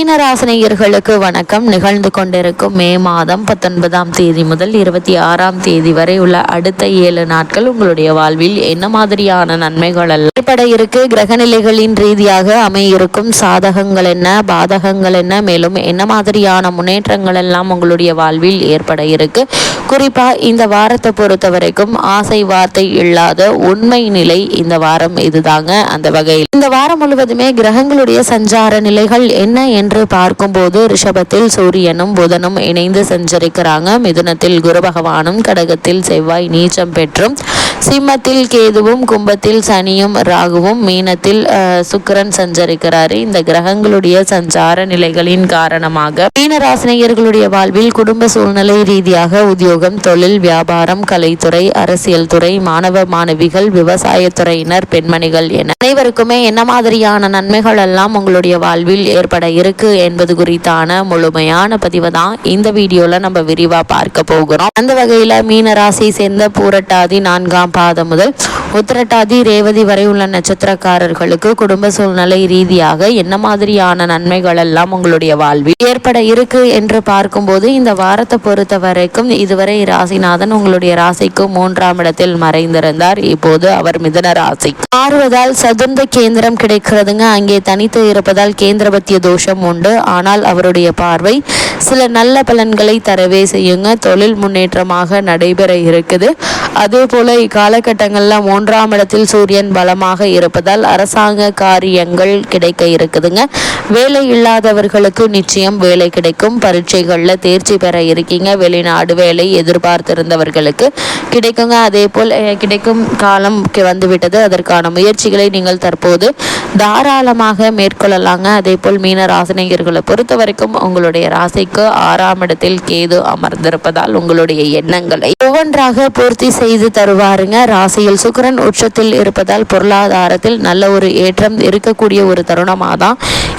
மீனராசினியர்களுக்கு வணக்கம். நிகழ்ந்து கொண்டிருக்கும் மே மாதம் பத்தொன்பதாம் தேதி முதல் இருபத்தி ஆறாம் தேதி வரை உள்ள அடுத்த ஏழு நாட்கள் உங்களுடைய வாழ்வில் என்ன மாதிரியான நன்மைகள் எல்லாம் ஏற்பட இருக்கு? கிரகநிலைகளின் ரீதியாக அமையிருக்கும் சாதகங்கள் என்ன? பாதகங்கள் என்ன? மேலும் என்ன மாதிரியான முன்னேற்றங்கள் எல்லாம் உங்களுடைய வாழ்வில் ஏற்பட இருக்கு? குறிப்பா இந்த வாரத்தை பொறுத்த வரைக்கும் ஆசை வார்த்தை இல்லாத உண்மை நிலை இந்த வாரம் இதுதாங்க. அந்த வகையில் இந்த வாரம் முழுவதுமே கிரகங்களுடைய சஞ்சார நிலைகள் என்ன என்று என்று பார்க்கும்போது ரிஷபத்தில் சூரியனும் புதனும் இணைந்து சஞ்சரிக்கிறாங்க. மிதுனத்தில் குரு பகவானும் கடகத்தில் செவ்வாய் நீச்சம் பெற்றும் சிம்மத்தில் கேதுவும் கும்பத்தில் சனியும் ராகுவும் மீனத்தில் சுக்கரன் சஞ்சரிக்கிறாரு. இந்த கிரகங்களுடைய சஞ்சார நிலைகளின் காரணமாக மீனராசினியர்களுடைய வாழ்வில் குடும்ப சூழ்நிலை ரீதியாக உத்தியோகம் தொழில் வியாபாரம் கலைத்துறை அரசியல் துறை மாணவ மாணவிகள் விவசாயத்துறையினர் பெண்மணிகள் என அனைவருக்குமே என்ன மாதிரியான நன்மைகள் எல்லாம் உங்களுடைய வாழ்வில் ஏற்பட இருக்கு என்பது குறித்தான முழுமையான பதிவு தான் இந்த வீடியோல நம்ம விரிவா பார்க்க போகிறோம். அந்த வகையில மீனராசி சேர்ந்த பூரட்டாதி நான்காம் பாதம் முதல் உத்திரட்டாதி ரேவதி வரை உள்ள நட்சத்திரக்காரர்களுக்கு குடும்ப சூழ்நிலை ரீதியாக என்ன மாதிரியான நன்மைகள் எல்லாம் உங்களுடைய வாழ்வில் ஏற்பட இருக்கு என்று பார்க்கும்போது இந்த வாரத்தை பொறுத்த வரைக்கும் இதுவரை ராசிநாதன் உங்களுடைய ராசிக்கு மூன்றாம் இடத்தில் மறைந்திருந்தார். இப்போது அவர் மிதன ராசி. மாறுவதால் சதுர்ந்த கேந்திரம் கிடைக்கிறதுங்க. அங்கே தனித்து இருப்பதால் கேந்திரபத்திய தோஷம் உண்டு. ஆனால் அவருடைய பார்வை சில நல்ல பலன்களை தரவே செய்யுங்க. தொழில் முன்னேற்றமாக நடைபெற இருக்குது. அதே போல இக்காலகட்டங்களில் மூன்றாம் இடத்தில் சூரியன் பலமாக இருப்பதால் அரசாங்க காரியங்கள் கிடைக்க இருக்குதுங்க. வேலை இல்லாதவர்களுக்கு நிச்சயம் வேலை கிடைக்கும். பரீட்சைகளில் தேர்ச்சி பெற இருக்கீங்க. வெளிநாடு வேலை எதிர்பார்த்திருந்தவர்களுக்கு கிடைக்குங்க. அதே போல் கிடைக்கும் காலம் வந்துவிட்டது. அதற்கான முயற்சிகளை நீங்கள் தற்போது தாராளமாக மேற்கொள்ளலாங்க. அதே போல் மீன ராசினியர்களை பொறுத்த வரைக்கும் உங்களுடைய ராசிக்கு ஆறாம் இடத்தில் கேது அமர்ந்திருப்பதால் உங்களுடைய எண்ணங்களை ஒவ்வொன்றாக பூர்த்தி செய்து தருவாருங்க. ராசியில் சுக்கரன் உச்சத்தில் இருப்பதால் பொருளாதாரத்தில் நல்ல ஒரு ஏற்றம் இருக்கக்கூடிய ஒரு தருணமாக தான்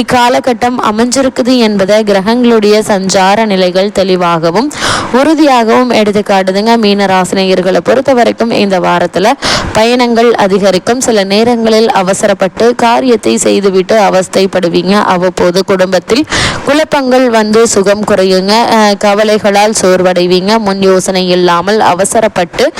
இக்காலகட்டம் அமைஞ்சிருக்குது என்பதை கிரகங்களுடைய சஞ்சார நிலைகள் தெளிவாகவும் உறுதியாகவும் எடுத்து காட்டுதுங்க. மீன ராசினியர்களை பொறுத்த வரைக்கும் இந்த வாரத்தில் பயணங்கள் அதிகரிக்கும். சில நேரங்களில் அவசரப்பட்டு காரியத்தை செய்துவிட்டு அவஸ்தைப்படுவீங்க. அவ்வப்போது குடும்பத்தில் குழப்பங்கள் வந்து சுகம் குறையுங்க. கவலைகளால் சோர்வடைவீங்க. முன் யோசனை இல்லாமல் அவசரப்பட்டு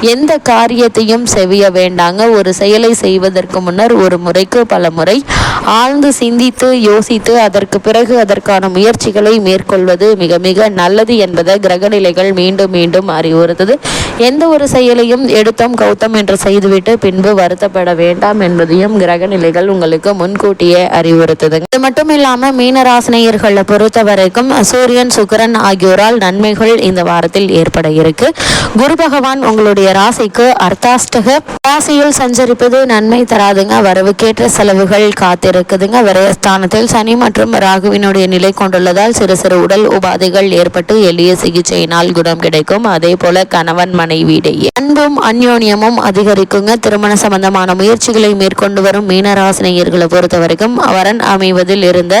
எந்த காரியத்தையும் செவிய வேண்டாங்க. ஒரு செயலை செய்வதற்கு முன்னர் ஒரு முறைக்கு பல முறை ஆழ்ந்து சிந்தித்து யோசித்து அதற்கு பிறகு அதற்கான முயற்சிகளை மேற்கொள்வது மிக மிக நல்லது என்பதை கிரகநிலைகள் மீண்டும் மீண்டும் அறிவுறுத்தது. எந்த ஒரு செயலையும் எடுத்தோம் கௌத்தம் என்று செய்துவிட்டு பின்பு வருத்தப்பட வேண்டாம் என்பதையும் கிரகநிலைகள் உங்களுக்கு முன்கூட்டியே அறிவுறுத்துது. இது மட்டும் இல்லாம மீனராசினியர்களை பொறுத்த வரைக்கும் சூரியன் சுக்கரன் ஆகியோரால் நன்மைகள் இந்த வாரத்தில் ஏற்பட இருக்கு. குரு பகவான் உங்களுடைய ராசிக்கு அர்த்தாஷ்டக ராசியில் சஞ்சரிப்பது நன்மை தராதுங்க. வரவுக்கேற்ற செலவுகள் காத்திருக்குதுங்க. விரயஸ்தானத்தில் சனி மற்றும் ராகுவினுடைய நிலை கொண்டுள்ளதால் சிறு சிறு உடல் உபாதைகள் ஏற்பட்டு எளிய சிகிச்சையினால் குணம் கிடைக்கும். அதே போல கணவன் மனைவியிடையே அன்பும் அந்யோன்யமும் அதிகரிக்குங்க. திருமண சம்பந்தமான முயற்சிகளை மேற்கொண்டு வரும் மீனராசினியர்களை பொறுத்த வரைக்கும் வரன் அமைவதில் இருந்த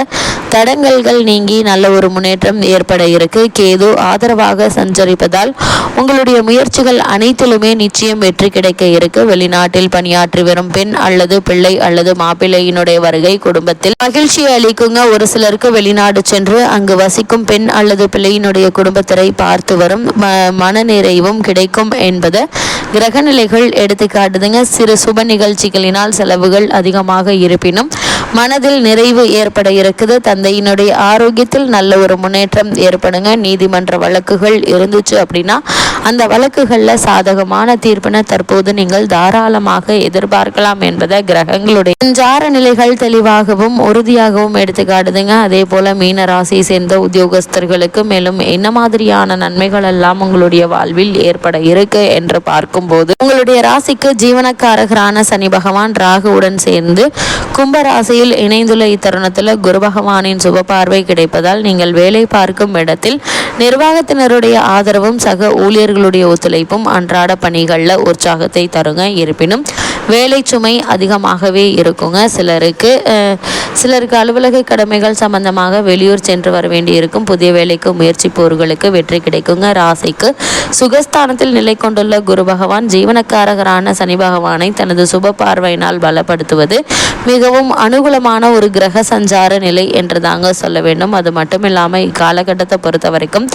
தடங்கல்கள் நீங்கி நல்ல ஒரு முன்னேற்றம் ஏற்பட இருக்கு. கேது ஆதரவாக சஞ்சரிப்பதால் உங்களுடைய முயற்சிகள் அனைத்திலுமே நிச்சயம் வெற்றி கிடைக்க இருக்கு. வெளிநாட்டில் பணியாற்றி வரும் பெண் அல்லது பிள்ளை அல்லது மாப்பிள்ளையினுடைய வருகை குடும்பத்தில் மகிழ்ச்சி அளிக்குங்க. ஒரு சிலருக்கு வெளிநாடு சென்று அங்கு வசிக்கும் பெண் அல்லது பிள்ளையினுடைய குடும்பத்தினை பார்த்து வரும் ம- மனநிறைவும் கிடைக்கும் என்பதை கிரகநிலைகள் எடுத்து காட்டுதுங்க சிறு சுப நிகழ்ச்சிகளினால் செலவுகள் அதிகமாக இருப்பினும் மனதில் நிறைவு ஏற்பட இருக்குது. தந்தையினுடைய ஆரோக்கியத்தில் நல்ல ஒரு முன்னேற்றம் ஏற்படுங்க. நீதிமன்ற வழக்குகள் இருந்துச்சு அப்படின்னா அந்த வழக்குகளில் சாதகமான தீர்ப்பினை தற்போது நீங்கள் தாராளமாக எதிர்பார்க்கலாம் என்பதை கிரகங்களுடைய சஞ்சார நிலைகள் தெளிவாகவும் உறுதியாகவும் எடுத்து காட்டுதுங்க. அதே போல மீன ராசியை சேர்ந்த உத்தியோகஸ்தர்களுக்கு மேலும் என்ன மாதிரியான நன்மைகள் எல்லாம் உங்களுடைய வாழ்வில் ஏற்பட இருக்கு என்று பார்க்கும்போது உங்களுடைய ராசிக்கு ஜீவனக்காரகரான சனி பகவான் ராகுவுடன் சேர்ந்து கும்ப ராசியில் இணைந்துள்ள இத்தருணத்தில் குரு பகவானின் சுப பார்வை கிடைப்பதால் நீங்கள் வேலை பார்க்கும் இடத்தில் நிர்வாகத்தினருடைய ஆதரவும் சக ஊழியர்களுடைய ஒத்துழைப்பும் அன்றாட பணிகளில் உற்சாகத்தை தருங்க. இருப்பினும் வேலை சுமை அதிகமாகவே இருக்குங்க சிலருக்கு. சிலருக்கு அலுவலக கடமைகள் சம்பந்தமாக வெளியூர் சென்று வர வேண்டியிருக்கும். புதிய வேலைக்கு முயற்சிப்போர்களுக்கு வெற்றி கிடைக்குங்க. ராசிக்கு சுகஸ்தானத்தில் நிலை கொண்டுள்ள குரு பகவான் ஜீவனக்காரகரான சனி பகவானை தனது சுப பார்வையினால் பலப்படுத்துவது மிகவும் அனுகூலமான ஒரு கிரக சஞ்சார நிலை என்று தாங்க சொல்ல வேண்டும். அது மட்டும் இல்லாமல் இக்காலகட்டத்தை பொறுத்த வரைக்கும்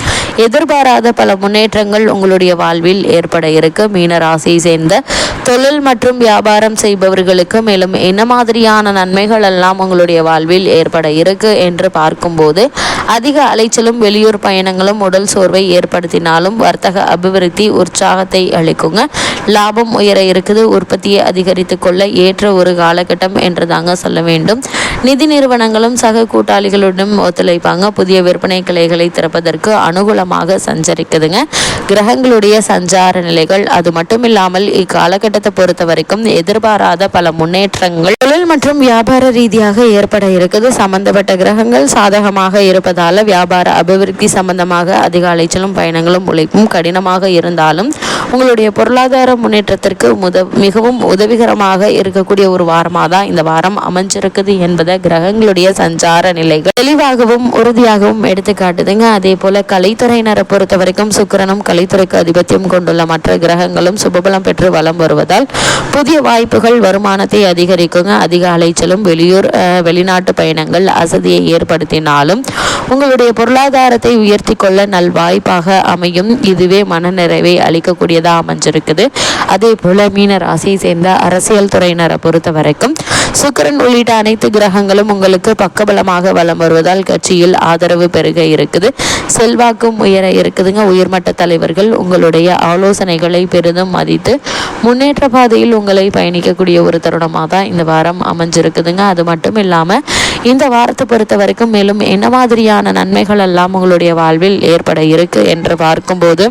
எதிர்பாராத பல முன்னேற்றங்கள் உங்களுடைய வாழ்வில் ஏற்பட இருக்கு. மீன ராசியை சேர்ந்த தொழில் மற்றும் வியாபாரம் செய்பவர்களுக்கு மேலும் என்ன மாதிரியான நன்மைகள் எல்லாம் உங்களுடைய வாழ்வில் ஏற்பட இருக்கு என்று பார்க்கும்போது அதிக அலைச்சலும் வெளியூர் பயணங்களும் உடல் சோர்வை ஏற்படுத்தினாலும் வர்த்தக அபிவிருத்தி உற்சாகத்தை அளிக்குங்க. லாபம் உயர இருக்குது உற்பத்தியை அதிகரித்து கொள்ள ஏற்ற ஒரு காலகட்டம் என்று தாங்க சொல்ல வேண்டும். நிதி நிறுவனங்களும் சக கூட்டாளிகளுடன் ஒத்துழைப்பாங்க. புதிய விற்பனை கிளைகளை திறப்பதற்கு அனுகூலமாக சஞ்சரிக்குதுங்க. கிரகங்களுடைய சஞ்சார நிலைகள் அது மட்டும் இல்லாமல் இக்காலகட்டத்தை பொறுத்த வரைக்கும் எதிர்பாராத பல முன்னேற்றங்கள் தொழில் மற்றும் வியாபார ரீதியாக ஏற்பட இருக்குது. சம்பந்தப்பட்ட கிரகங்கள் சாதகமாக இருப்பதால வியாபார அபிவிருத்தி சம்பந்தமாக அதிக அலைச்சலும் பயணங்களும் உழைப்பும் கடினமாக இருந்தாலும் உங்களுடைய பொருளாதார முன்னேற்றத்திற்கு முத மிகவும் உதவிகரமாக இருக்கக்கூடிய ஒரு வாரமாக தான் இந்த வாரம் அமைஞ்சிருக்குது என்பதை கிரகங்களுடைய சஞ்சார நிலைகள் தெளிவாகவும் உறுதியாகவும் எடுத்து காட்டுதுங்க அதே போல கலைத்துறையினரை பொறுத்த வரைக்கும் சுக்கிரனும் கலைத்துறைக்கு அதிபத்தியம் கொண்டுள்ள மற்ற கிரகங்களும் சுபபலம் பெற்று வலம் வருவதால் புதிய வாய்ப்புகள் வருமானத்தை அதிகரிக்குங்க. அதிக அலைச்சலும் வெளியூர் வெளிநாட்டு பயணங்கள் அசதியை ஏற்படுத்தினாலும் உங்களுடைய பொருளாதாரத்தை உயர்த்தி கொள்ள நல் வாய்ப்பாக அமையும். இதுவே மனநிறைவை அளிக்கக்கூடியதாக அமைஞ்சிருக்குது. அதே போல மீன ராசியை சேர்ந்த அரசியல் துறையினரை பொறுத்த வரைக்கும் சுக்கரன் உள்ளிட்ட அனைத்து கிரகங்களும் உங்களுக்கு பக்கபலமாக வலம் வருவதால் கட்சியில் ஆதரவு பெருக இருக்குது. செல்வாக்கும் உயர இருக்குதுங்க. உயர்மட்ட தலைவர்கள் உங்களுடைய ஆலோசனைகளை பெரிதும் மதித்து முன்னேற்ற பாதையில் உங்களை பயணிக்கக்கூடிய ஒரு தருணமாக தான் இந்த வாரம் அமைஞ்சிருக்குதுங்க. அது மட்டும் இல்லாமல் இந்த வாரத்தை பொறுத்த வரைக்கும் மேலும் என்ன மாதிரியான நன்மைகள் எல்லாம் உங்களுடைய வாழ்வில் ஏற்பட இருக்கு என்று பார்க்கும்போது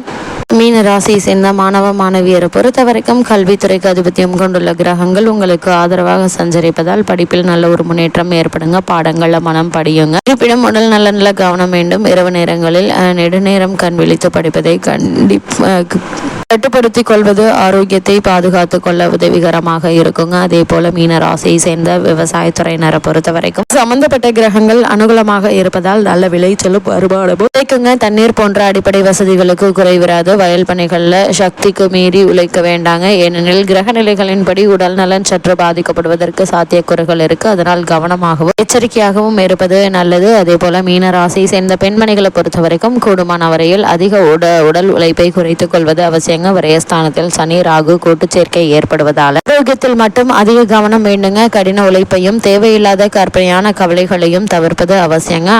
மீன ராசியை சேர்ந்த மாணவ மாணவியரை பொறுத்த வரைக்கும் கல்வித்துறைக்கு அதிபத்தியம் கொண்டுள்ள கிரகங்கள் உங்களுக்கு ஆதரவாக சஞ்சரிப்பதால் படிப்பில் நல்ல ஒரு முன்னேற்றம் ஏற்படுங்க பாடங்கள்ல மனம் படியுங்க. இருப்பினும் உடல் நல்ல கவனம் வேண்டும். இரவு நேரங்களில் நெடுநேரம் கண் விழித்து படிப்பதை கண்டிப்பாக கட்டுப்படுத்தி கொள்வது ஆரோக்கியத்தை பாதுகாத்து கொள்ள உதவிகரமாக இருக்குங்க. அதே போல மீன ராசியை சேர்ந்த விவசாயத்துறையினரை பொறுத்த வரைக்கும் சம்பந்தப்பட்ட கிரகங்கள் அனுகூலமாக இருப்பதால் நல்ல விளைச்சலும் வருமானமும். கிடைக்குங்க தண்ணீர் போன்ற அடிப்படை வசதிகளுக்கு குறைவிராது. வயல் பணிகளில் சக்திக்கு மீறி உழைக்க வேண்டாங்க. ஏனெனில் கிரக நிலைகளின்படி உடல் நலன் சற்று பாதிக்கப்படுவதற்கு சாத்தியக்கூறுகள் இருக்கு. அதனால் கவனமாகவும் எச்சரிக்கையாகவும் இருப்பது நல்லது. அதே போல மீன ராசியை சேர்ந்த பெண்மணிகளை பொறுத்த வரைக்கும் கூடுமான வரையில் அதிக உட உடல் உழைப்பை குறைத்துக் கொள்வது அவசியங்க. விரயஸ்தானத்தில் சனி ராகு கூட்டுச்சேர்க்கை ஏற்படுவதால் ஆரோக்கியத்தில் மட்டும் அதிக கவனம் வேண்டுங்க. கடின உழைப்பையும் தேவையில்லாத கற்பனையான கவலைகளையும் தவிர்ப்பது அவசியங்க.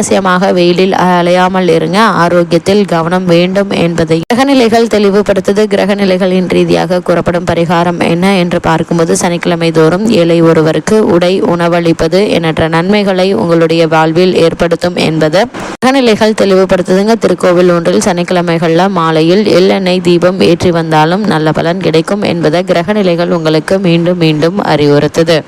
அனாவசியமாக வெயிலில் அலையாமல் இருங்க. ஆரோக்கியத்தில் கவனம் வேண்டும் என்பதை. கிரகநிலைகள் தெளிவுபடுத்துது. கிரகநிலைகளின் ரீதியாக கூறப்படும் பரிகாரம் என்ன என்று பார்க்கும்போது சனிக்கிழமை தோறும் ஏழை ஒருவருக்கு உடை உணவளிப்பது எண்ணற்ற நன்மைகளை உங்களுடைய வாழ்வில் ஏற்படுத்தும் என்பது. கிரகநிலைகள் தெளிவுபடுத்துதுங்க. திருக்கோவில் ஒன்றில் சனிக்கிழமைகள்ல மாலையில் எள்ளெண்ணெய் தீபம் ஏற்றி வந்தாலும் நல்ல பலன் கிடைக்கும் என்பதை கிரகநிலைகள் உங்களுக்கு மீண்டும் மீண்டும் அறிவுறுத்துது.